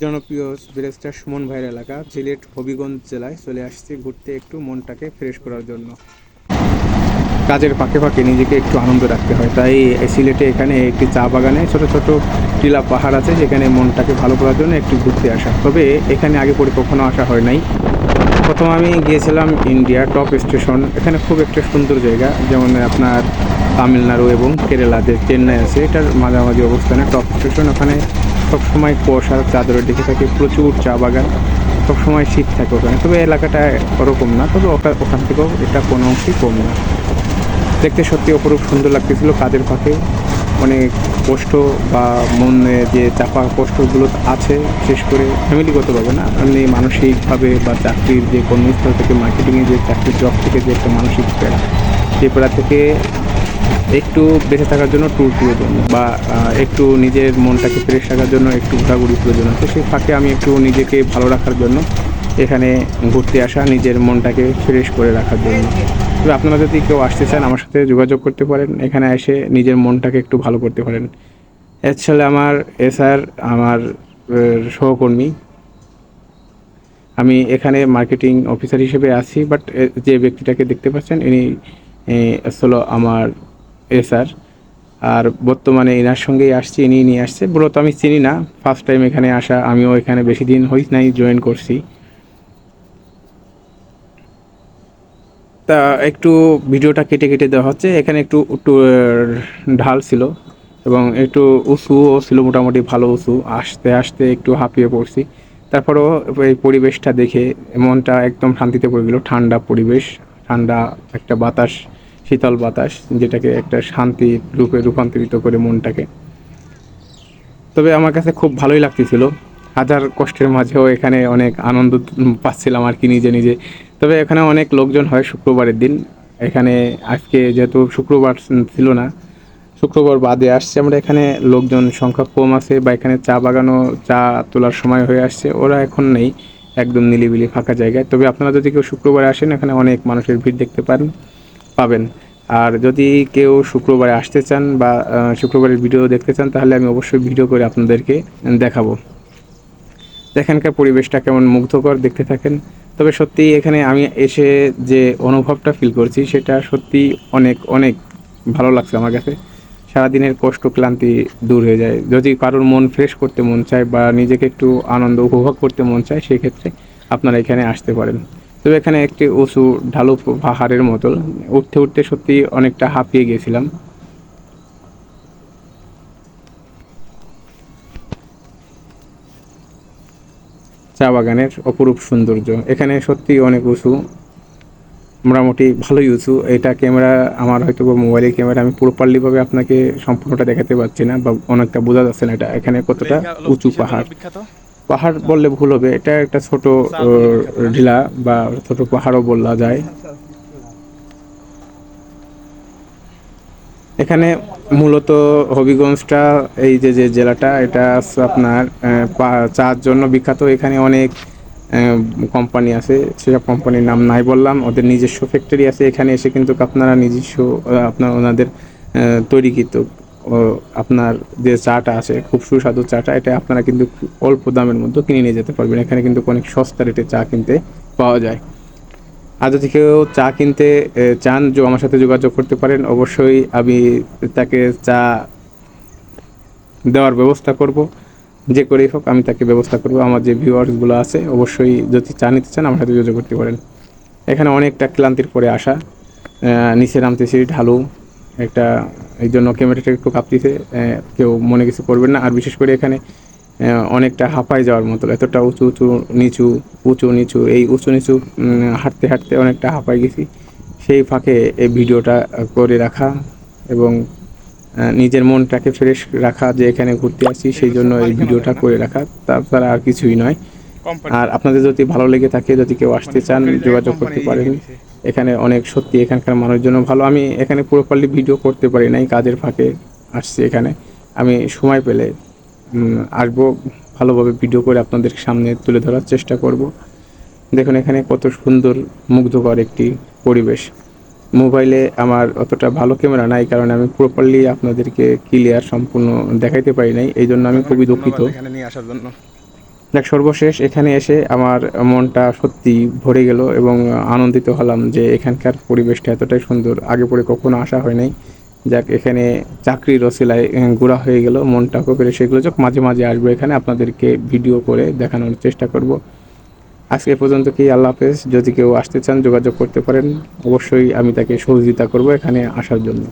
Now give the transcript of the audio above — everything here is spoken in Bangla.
জনপ্রিয় ব্যারিস্টার সুমন ভাইয়ের এলাকা, সিলেট হবিগঞ্জ জেলায় চলে আসছি ঘুরতে একটু মনটাকে ফ্রেশ করার জন্য। কাজের ফাঁকে ফাঁকে নিজেকে একটু আনন্দ রাখতে হয়। তাই সিলেটে এখানে একটি চা বাগানে ছোট ছোট টিলা পাহাড় আছে, যেখানে মনটাকে ভালো করার জন্য একটু ঘুরতে আসা। তবে এখানে আগে পরে কখনো আসা হয় নাই। প্রথম আমি গিয়েছিলাম ইন্ডিয়া টপ স্টেশন। এখানে খুব একটা সুন্দর জায়গা, যেমন আপনার তামিলনাড়ু এবং কেরালাতে চেন্নাই আছে। এটার মাঝামাঝি অবস্থানে টপ স্টেশন। ওখানে সবসময় কুয়াশার চাদরে দেখে থাকে, প্রচুর চা বাগান, সবসময় শীত থাকে ওখানে। তবে এলাকাটা ওরকম না, তবে ওখান থেকেও এটা কোনো অংশই কম না। দেখতে সত্যি অপরূপ সুন্দর লাগতেছিল কাজের ফাঁকে অনেক কষ্ট বা মনে যে চাপা কষ্টগুলো আছে শেষ করে ফ্যামিলিগতভাবে না, এমনি মানসিকভাবে বা চাকরির যে কর্মস্থল থেকে মার্কেটিংয়ে যে চাকরির জব থেকে যে একটা মানসিক প্রেরণা সেই প্রেরণা থেকে একটু বেঁচে থাকার জন্য ট্যুর প্রয়োজন বা একটু নিজের মনটাকে ফ্রেশ রাখার জন্য, একটু ঘোরাঘুরি প্রয়োজন। আছে সেই ফাঁকে আমি একটু নিজেকে ভালো রাখার জন্য এখানে ঘুরতে আসা, নিজের মনটাকে ফ্রেশ করে রাখার জন্য। তবে আপনারা যদি কেউ আসতে চান, আমার সাথে যোগাযোগ করতে পারেন। এখানে এসে নিজের মনটাকে একটু ভালো করতে পারেন। অ্যাকচুয়ালি আমার এসআর, আমার সহকর্মী। আমি এখানে মার্কেটিং অফিসার হিসেবে আছি বাট যে ব্যক্তিটাকে দেখতে পাচ্ছেন, ইনি আসলে আমার এসআর আর বর্তমানে এনার সঙ্গেই আসছি ইনি নিয়ে আসছে। মূলত আমি চিনি না ফার্স্ট টাইম এখানে আসা, আমিও এখানে বেশি দিন হই নাই জয়েন করছি। তা একটু ভিডিওটা কেটে কেটে দেওয়া হচ্ছে। এখানে একটু একটু ঢাল ছিল এবং একটু উঁচুও ছিল, মোটামুটি ভালো উঁচু। আসতে আসতে একটু হাঁপিয়ে পড়ছি। তারপরেও এই পরিবেশটা দেখে মনটা একদম শান্তিতে পড়ে গেল। ঠান্ডা পরিবেশ, ঠান্ডা একটা বাতাস। শীতল বাতাস, যেটাকে একটা শান্তি রূপে রূপান্তরিত করে মনটাকে। তবে আমার কাছে খুব ভালোই লাগতেছিল। হাজার কষ্টের মাঝেও এখানে অনেক আনন্দ পাচ্ছিলাম আর কি নিজে নিজে। তবে এখানে অনেক লোকজন হয় শুক্রবারের দিন। এখানে আজকে যেহেতু শুক্রবার ছিল না, শুক্রবার বাদে আসছে। আমরা এখানে লোকজন সংখ্যা কম আছে বা এখানে চা বাগানো চা তোলার সময় হয়ে আসছে। ওরা এখন নেই, একদম নিলিবিলি ফাঁকা জায়গায়। তবে আপনারা যদি কেউ শুক্রবারে আসেন, এখানে অনেক মানুষের ভিড় দেখতে পারেন। পাবেন। আর যদি কেউ শুক্রবারে আসতে চান বা শুক্রবারের ভিডিও দেখতে চান, তাহলে আমি অবশ্যই ভিডিও করে আপনাদেরকে দেখাবো। এখানকার পরিবেশটা কেমন মুগ্ধকর দেখতে থাকেন। তবে সত্যি এখানে আমি এসে যে অনুভবটা ফিল করছি, সেটা সত্যি অনেক অনেক ভালো লাগছে আমার কাছে। সারাদিনের কষ্ট, ক্লান্তি দূর হয়ে যায়। যদি কারোর মন ফ্রেশ করতে মন চায় বা নিজেকে একটু আনন্দ উপভোগ করতে মন চায়, সেক্ষেত্রে আপনারা এখানে আসতে পারেন। তবে এখানে একটি উঁচু ঢালু পাহাড়ের মতো উঠতে উঠতে সত্যি অনেকটা হাঁপিয়ে গেছিলাম। চা বাগানের অপরূপ সৌন্দর্য। এখানে সত্যি অনেক উঁচু মোটামুটি ভালোই উঁচু। এটা ক্যামেরা আমার হয়তো বা মোবাইলের ক্যামেরা আমি প্রপারলিভাবে আপনাকে সম্পূর্ণটা দেখাতে পারছি না বা অনেকটা বোঝা যাচ্ছে না এটা। এখানে কতটা উঁচু পাহাড়। পাহাড় বললে ভুল হবে। এটা একটা ছোট ঢিলা বা ছোট পাহাড়ও বলা যায়। এখানে মূলত হবিগঞ্জটা এই যে যে জেলাটা এটা আপনার চার জন্য বিখ্যাত। এখানে অনেক কোম্পানি আছে সেসব কোম্পানির নাম নাই বললাম। ওদের নিজস্ব ফ্যাক্টরি আছে। এখানে এসে কিন্তু আপনারা নিজস্ব আপনার ওনাদের আহ, তৈরিকৃত আপনার যে চাটা আছে, খুব সুস্বাদু চাটা, এটা আপনারা কিন্তু অল্প দামের মধ্যে কিনে নিয়ে যেতে পারবেন। এখানে কিন্তু অনেক সস্তা রেটে চা কিনতে পাওয়া যায়। আর যদি কেউ চা কিনতে চান, যে, আমার সাথে যোগাযোগ করতে পারেন। অবশ্যই আমি তাকে চা দেওয়ার ব্যবস্থা করব। যে করেই হোক, আমি তাকে ব্যবস্থা করব। আমার যে ভিউয়ার্সগুলো আছে, অবশ্যই যদি চা নিতে চান, আমার সাথে যোগাযোগ করতে পারেন। এখানে অনেকটা ক্লান্তির পরে আসা নিচে নামতেছি, ঢালু। একটা এই জন্য ক্যামেরাটা একটু কাঁপতেছে কেউ মনে কিছু করবেন না। আর বিশেষ করে এখানে অনেকটা হাঁপায় যাওয়ার মতো এতটা উঁচু উঁচু নিচু উঁচু নিচু এই উঁচু নিচু হাঁটতে হাঁটতে অনেকটা হাঁপায় গেছি। সেই ফাঁকে এই ভিডিওটা করে রাখা এবং নিজের মনটাকে ফ্রেশ রাখা যে এখানে ঘুরতে আসছি সেই জন্য এই ভিডিওটা করে রাখা। তাছাড়া আর কিছুই নয়। আর আপনাদের যদি ভালো লেগে থাকে যদি কেউ আসতে চান যোগাযোগ করতে পারেন। এখানে অনেক সত্যি এখানকার মানুষের জন্য ভালো। আমি এখানে পুরোপারলি ভিডিও করতে পারি নাই, কাজের ফাঁকে আসছি এখানে। আমি সময় পেলে আসব, ভালোভাবে ভিডিও করে আপনাদের সামনে তুলে ধরার চেষ্টা করব। দেখুন এখানে কত সুন্দর, মুগ্ধকর একটি পরিবেশ। মোবাইলে আমার অতটা ভালো ক্যামেরা নাই, কারণ আমি প্রপারলি আপনাদেরকে ক্লিয়ার সম্পূর্ণ দেখাইতে পারি নাই। এই জন্য আমি খুবই দুঃখিত। এখানে নিয়ে আসার জন্য। দেখ সর্বশেষ এখানে এসে আমার মনটা সত্যি ভরে গেল এবং আনন্দিত হলাম যে এখানকার পরিবেশটা এতটাই সুন্দর। আগে পরে কখনো আসা হয় নাই। যাক এখানে চাকরির আহ, ঘোরা হয়ে গেল মনটা করে সেগুলো যাক মাঝে মাঝে আসব এখানে আপনাদেরকে ভিডিও করে দেখানোর চেষ্টা করব। আজকে পর্যন্ত কি আল্লাহ হাফেজ। যদি কেউ আসতে চান যোগাযোগ করতে পারেন। অবশ্যই আমি তাকে সহযোগিতা করব এখানে আসার জন্য।